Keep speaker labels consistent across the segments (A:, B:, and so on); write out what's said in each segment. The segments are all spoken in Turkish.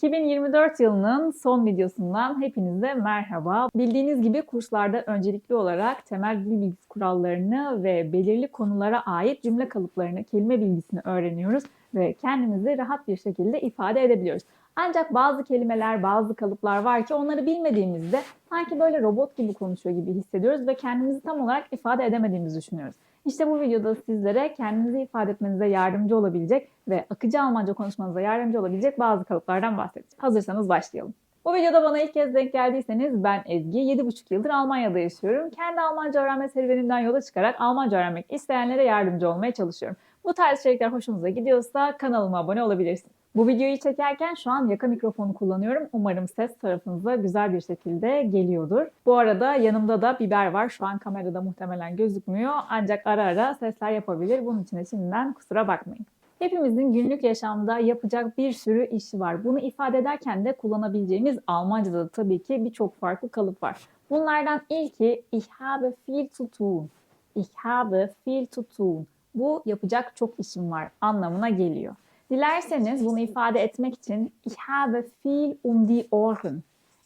A: 2024 yılının son videosundan hepinize merhaba. Bildiğiniz gibi kurslarda öncelikli olarak temel dil bilgisi kurallarını ve belirli konulara ait cümle kalıplarını, kelime bilgisini öğreniyoruz ve kendimizi rahat bir şekilde ifade edebiliyoruz. Ancak bazı kelimeler, bazı kalıplar var ki onları bilmediğimizde sanki böyle robot gibi konuşuyor gibi hissediyoruz ve kendimizi tam olarak ifade edemediğimizi düşünüyoruz. İşte bu videoda sizlere kendinizi ifade etmenize yardımcı olabilecek ve akıcı Almanca konuşmanıza yardımcı olabilecek bazı kalıplardan bahsedeceğim. Hazırsanız başlayalım. Bu videoda bana ilk kez denk geldiyseniz ben Ezgi. 7,5 yıldır Almanya'da yaşıyorum. Kendi Almanca öğrenme serüvenimden yola çıkarak Almanca öğrenmek isteyenlere yardımcı olmaya çalışıyorum. Bu tarz içerikler hoşunuza gidiyorsa kanalıma abone olabilirsiniz. Bu videoyu çekerken şu an yaka mikrofonu kullanıyorum. Umarım ses tarafınıza güzel bir şekilde geliyordur. Bu arada yanımda da biber var. Şu an kamerada muhtemelen gözükmüyor. Ancak ara ara sesler yapabilir. Bunun için de şimdiden kusura bakmayın. Hepimizin günlük yaşamda yapacak bir sürü işi var. Bunu ifade ederken de kullanabileceğimiz Almanca'da da tabii ki birçok farklı kalıp var. Bunlardan ilki ich habe viel zu tun. Ich habe viel zu tun. Bu yapacak çok işim var anlamına geliyor. Dilerseniz bunu ifade etmek için ich habe viel um die Ohren.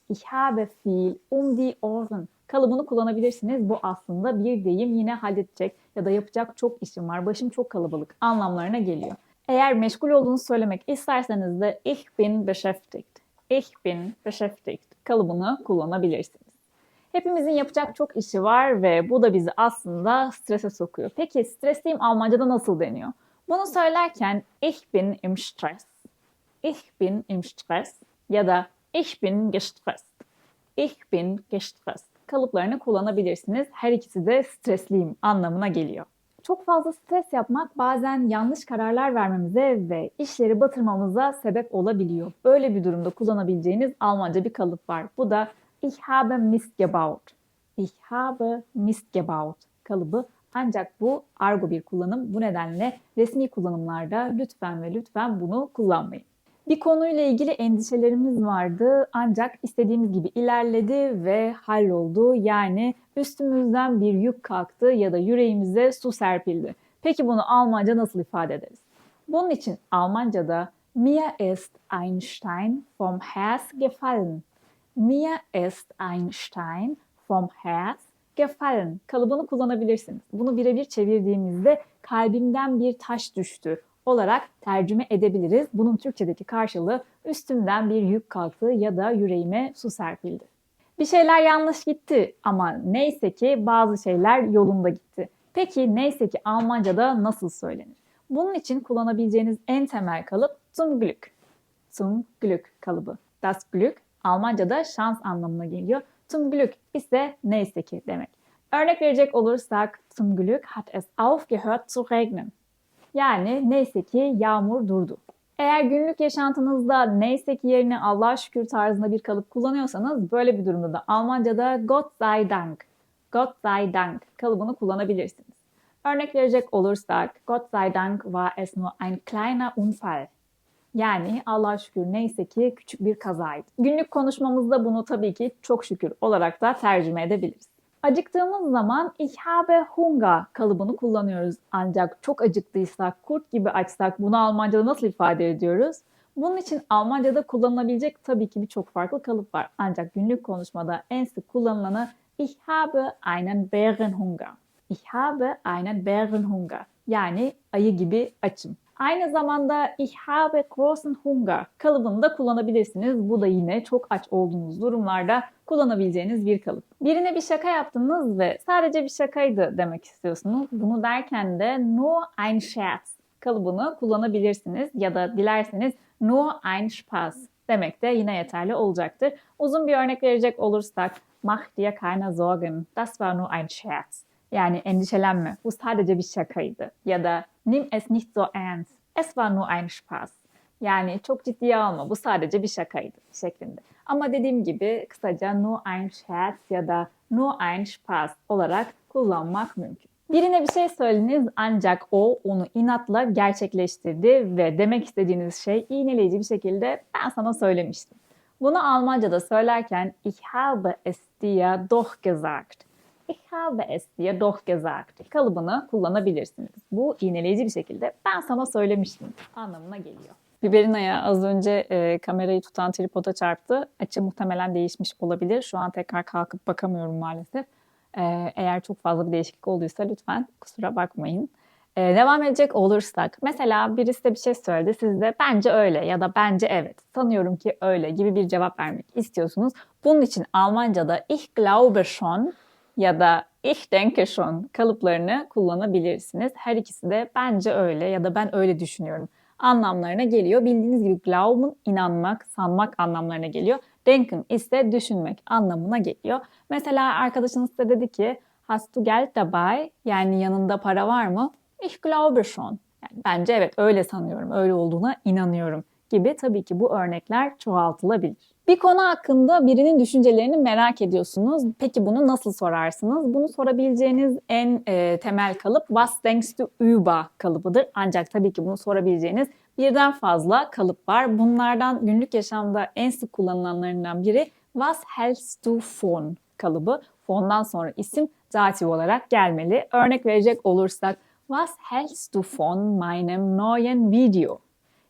A: Ich habe viel um die Ohren kalıbını kullanabilirsiniz. Bu aslında bir deyim yine halledecek ya da yapacak çok işim var, başım çok kalabalık anlamlarına geliyor. Eğer meşgul olduğunu söylemek isterseniz de ich bin beschäftigt. Ich bin beschäftigt kalıbını kullanabilirsiniz. Hepimizin yapacak çok işi var ve bu da bizi aslında strese sokuyor. Peki stresliyim Almanca'da nasıl deniyor? Bunu söylerken ich bin im Stress, ich bin im Stress ya da ich bin gestresst, ich bin gestresst kalıplarını kullanabilirsiniz. Her ikisi de stresliyim anlamına geliyor. Çok fazla stres yapmak bazen yanlış kararlar vermemize ve işleri batırmamıza sebep olabiliyor. Böyle bir durumda kullanabileceğiniz Almanca bir kalıp var. Bu da Ich habe Mist gebaut. Ich habe Mist gebaut kalıbı ancak bu argo bir kullanım. Bu nedenle resmi kullanımlarda lütfen ve lütfen bunu kullanmayın. Bir konuyla ilgili endişelerimiz vardı ancak istediğimiz gibi ilerledi ve halloldu. Yani üstümüzden bir yük kalktı ya da yüreğimize su serpildi. Peki bunu Almanca nasıl ifade ederiz? Bunun için Almanca'da Mir ist ein Stein vom Herz gefallen. Mir ist ein Stein vom Herz gefallen kalıbını kullanabilirsiniz. Bunu birebir çevirdiğimizde kalbimden bir taş düştü olarak tercüme edebiliriz. Bunun Türkçedeki karşılığı üstümden bir yük kalktı ya da yüreğime su serpildi. Bir şeyler yanlış gitti ama neyse ki bazı şeyler yolunda gitti. Peki neyse ki Almanca'da nasıl söylenir? Bunun için kullanabileceğiniz en temel kalıp zum Glück. Zum Glück kalıbı. Das Glück Almanca'da şans anlamına geliyor. Glück ise neyse ki demek. Örnek verecek olursak zum Glück hat es aufgehört zu regnen. Yani neyse ki yağmur durdu. Eğer günlük yaşantınızda neyse ki yerine Allah'a şükür tarzında bir kalıp kullanıyorsanız böyle bir durumda da Almanca'da Gott sei Dank, Gott sei Dank kalıbını kullanabilirsiniz. Örnek verecek olursak Gott sei Dank war es nur ein kleiner Unfall. Yani Allah'a şükür neyse ki küçük bir kazaydı. Günlük konuşmamızda bunu tabii ki çok şükür olarak da tercüme edebiliriz. Acıktığımız zaman ich habe Hunger kalıbını kullanıyoruz. Ancak çok acıktıysak, kurt gibi açsak bunu Almanca'da nasıl ifade ediyoruz? Bunun için Almanca'da kullanılabilecek tabii ki birçok farklı kalıp var. Ancak günlük konuşmada en sık kullanılanı ich habe einen Bärenhunger. Ich habe einen Bärenhunger. Yani ayı gibi açım. Aynı zamanda ich habe großen Hunger kalıbını da kullanabilirsiniz. Bu da yine çok aç olduğunuz durumlarda kullanabileceğiniz bir kalıp. Birine bir şaka yaptınız ve sadece bir şakaydı demek istiyorsunuz. Bunu derken de nur ein Scherz kalıbını kullanabilirsiniz ya da dilerseniz nur ein Spaß demek de yine yeterli olacaktır. Uzun bir örnek verecek olursak mach dir keine Sorgen, das war nur ein Scherz. Yani endişelenme, bu sadece bir şakaydı. Ya da nimm es nicht so ernst, es war nur ein Spaß. Yani çok ciddiye alma, bu sadece bir şakaydı şeklinde. Ama dediğim gibi kısaca nur ein Scherz ya da nur ein Spaß olarak kullanmak mümkün. Birine bir şey söylediniz ancak o onu inatla gerçekleştirdi ve demek istediğiniz şey iğneleyici bir şekilde ben sana söylemiştim. Bunu Almanca'da söylerken ich habe es dir doch gesagt. Ich habe es dir doch gesagt kalıbını kullanabilirsiniz. Bu iğneleyici bir şekilde ben sana söylemiştim anlamına geliyor. Biberina'ya az önce e, kamerayı tutan tripoda çarptı. Açı muhtemelen değişmiş olabilir. Şu an tekrar kalkıp bakamıyorum maalesef. E, eğer çok fazla bir değişiklik olduysa lütfen kusura bakmayın. E, devam edecek olursak, mesela birisi de bir şey söyledi, siz de bence öyle ya da bence evet, sanıyorum ki öyle gibi bir cevap vermek istiyorsunuz. Bunun için Almanca'da ich glaube schon ya da ich denke schon kalıplarını kullanabilirsiniz. Her ikisi de bence öyle ya da ben öyle düşünüyorum anlamlarına geliyor. Bildiğiniz gibi glauben inanmak, sanmak anlamlarına geliyor. Denken ise düşünmek anlamına geliyor. Mesela arkadaşınız size dedi ki Hast du Geld dabei? Yani yanında para var mı? Ich glaube schon. Yani bence evet öyle sanıyorum, öyle olduğuna inanıyorum gibi tabii ki bu örnekler çoğaltılabilir. Bir konu hakkında birinin düşüncelerini merak ediyorsunuz. Peki bunu nasıl sorarsınız? Bunu sorabileceğiniz en e, temel kalıp was denkst du über kalıbıdır. Ancak tabii ki bunu sorabileceğiniz birden fazla kalıp var. Bunlardan günlük yaşamda en sık kullanılanlarından biri was hältst du von kalıbı. Fondan sonra isim datif olarak gelmeli. Örnek verecek olursak Was hältst du von meinem neuen Video?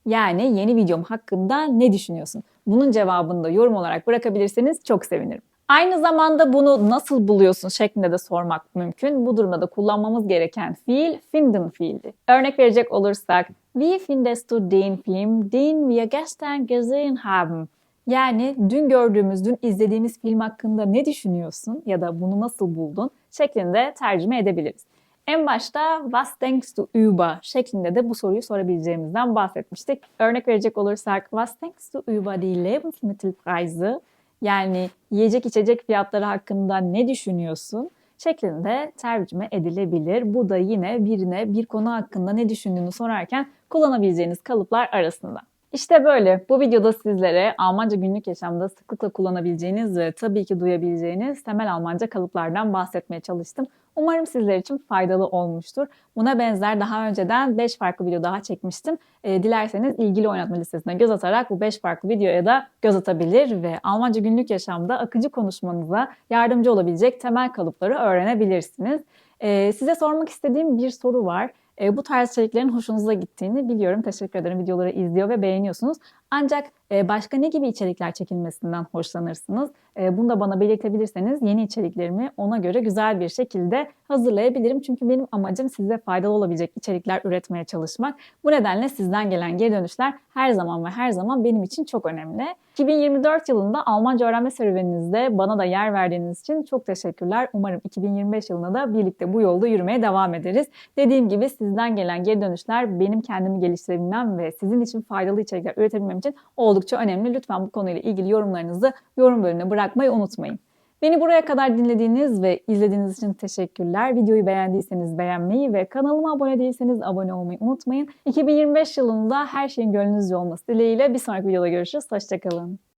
A: Yani yeni videom hakkında ne düşünüyorsun? Bunun cevabını da yorum olarak bırakabilirseniz çok sevinirim. Aynı zamanda bunu nasıl buluyorsun şeklinde de sormak mümkün. Bu durumda da kullanmamız gereken fiil finden fiili. Örnek verecek olursak Wie findest du den Film, den wir gestern gesehen haben? Yani dün gördüğümüz, dün izlediğimiz film hakkında ne düşünüyorsun ya da bunu nasıl buldun şeklinde tercüme edebiliriz. En başta was denkst du über şeklinde de bu soruyu sorabileceğimizden bahsetmiştik. Örnek verecek olursak was denkst du über die Lebensmittelpreise? Yani yiyecek içecek fiyatları hakkında ne düşünüyorsun? şeklinde tercüme edilebilir. Bu da yine birine bir konu hakkında ne düşündüğünü sorarken kullanabileceğiniz kalıplar arasında. İşte böyle. Bu videoda sizlere Almanca günlük yaşamda sıklıkla kullanabileceğiniz ve tabii ki duyabileceğiniz temel Almanca kalıplardan bahsetmeye çalıştım. Umarım sizler için faydalı olmuştur. Buna benzer daha önceden 5 farklı video daha çekmiştim. E, dilerseniz ilgili oynatma listesine göz atarak bu 5 farklı videoya da göz atabilir ve Almanca günlük yaşamda akıcı konuşmanıza yardımcı olabilecek temel kalıpları öğrenebilirsiniz. E, size sormak istediğim bir soru var. E, bu tarz içeriklerin hoşunuza gittiğini biliyorum. Teşekkür ederim. Videoları izliyor ve beğeniyorsunuz. Ancak e, başka ne gibi içerikler çekilmesinden hoşlanırsınız? E, bunu da bana belirtebilirseniz yeni içeriklerimi ona göre güzel bir şekilde hazırlayabilirim. Çünkü benim amacım size faydalı olabilecek içerikler üretmeye çalışmak. Bu nedenle sizden gelen geri dönüşler her zaman ve her zaman benim için çok önemli. 2024 yılında Almanca öğrenme serüveninizde bana da yer verdiğiniz için çok teşekkürler. Umarım 2025 yılında da birlikte bu yolda yürümeye devam ederiz. Dediğim gibi sizden gelen geri dönüşler benim kendimi geliştirebilmem ve sizin için faydalı içerikler üretebilmem için oldukça önemli. Lütfen bu konuyla ilgili yorumlarınızı yorum bölümüne bırakmayı unutmayın. Beni buraya kadar dinlediğiniz ve izlediğiniz için teşekkürler. Videoyu beğendiyseniz beğenmeyi ve kanalıma abone değilseniz abone olmayı unutmayın. 2025 yılında her şeyin gönlünüzce olması dileğiyle bir sonraki videoda görüşürüz. Hoşçakalın.